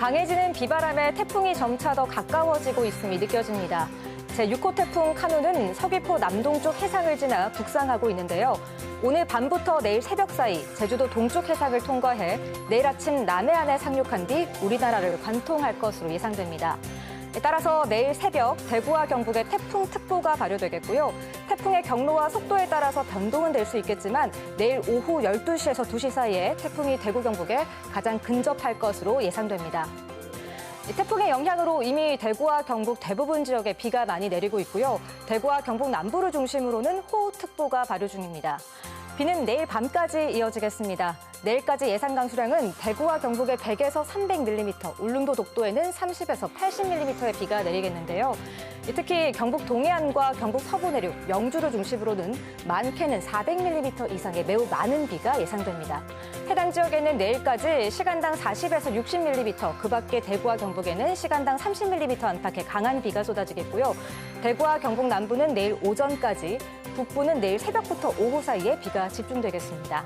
강해지는 비바람에 태풍이 점차 더 가까워지고 있음이 느껴집니다. 제6호 태풍 카누는 서귀포 남동쪽 해상을 지나 북상하고 있는데요. 오늘 밤부터 내일 새벽 사이 제주도 동쪽 해상을 통과해 내일 아침 남해안에 상륙한 뒤 우리나라를 관통할 것으로 예상됩니다. 따라서 내일 새벽 대구와 경북에 태풍특보가 발효되겠고요. 태풍의 경로와 속도에 따라서 변동은 될 수 있겠지만 내일 오후 12시에서 2시 사이에 태풍이 대구 경북에 가장 근접할 것으로 예상됩니다. 이 태풍의 영향으로 이미 대구와 경북 대부분 지역에 비가 많이 내리고 있고요. 대구와 경북 남부를 중심으로는 호우특보가 발효 중입니다. 비는 내일 밤까지 이어지겠습니다. 내일까지 예상 강수량은 대구와 경북에 100에서 300mm, 울릉도 독도에는 30에서 80mm의 비가 내리겠는데요. 특히 경북 동해안과 경북 서부 내륙, 영주를 중심으로는 많게는 400mm 이상의 매우 많은 비가 예상됩니다. 해당 지역에는 내일까지 시간당 40에서 60mm, 그 밖에 대구와 경북에는 시간당 30mm 안팎의 강한 비가 쏟아지겠고요. 대구와 경북 남부는 내일 오전까지, 북부는 내일 새벽부터 오후 사이에 비가 집중되겠습니다.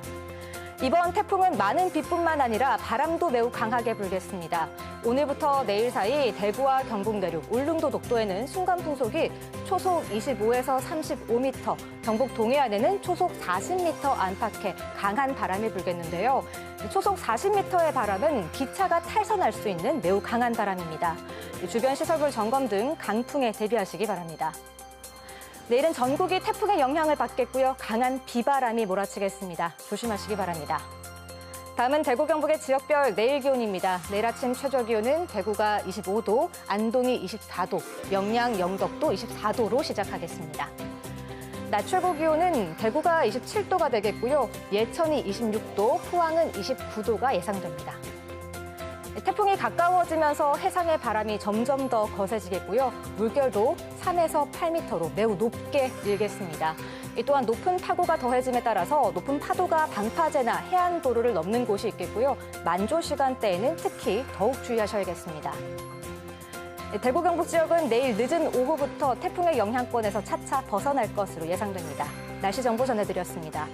이번 태풍은 많은 비뿐만 아니라 바람도 매우 강하게 불겠습니다. 오늘부터 내일 사이 대구와 경북 내륙, 울릉도 독도에는 순간 풍속이 초속 25에서 35m, 경북 동해안에는 초속 40m 안팎의 강한 바람이 불겠는데요. 초속 40m의 바람은 기차가 탈선할 수 있는 매우 강한 바람입니다. 주변 시설물 점검 등 강풍에 대비하시기 바랍니다. 내일은 전국이 태풍의 영향을 받겠고요. 강한 비바람이 몰아치겠습니다. 조심하시기 바랍니다. 다음은 대구 경북의 지역별 내일 기온입니다. 내일 아침 최저 기온은 대구가 25도, 안동이 24도, 영양, 영덕도 24도로 시작하겠습니다. 낮 최고 기온은 대구가 27도가 되겠고요. 예천이 26도, 포항은 29도가 예상됩니다. 태풍이 가까워지면서 해상의 바람이 점점 더 거세지겠고요. 물결도 3에서 8m로 매우 높게 일겠습니다. 이 또한 높은 파고가 더해짐에 따라서 높은 파도가 방파제나 해안 도로를 넘는 곳이 있겠고요. 만조 시간대에는 특히 더욱 주의하셔야겠습니다. 대구 경북 지역은 내일 늦은 오후부터 태풍의 영향권에서 차차 벗어날 것으로 예상됩니다. 날씨 정보 전해드렸습니다.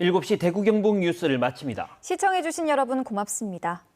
7시 대구 경북 뉴스를 마칩니다. 시청해주신 여러분 고맙습니다.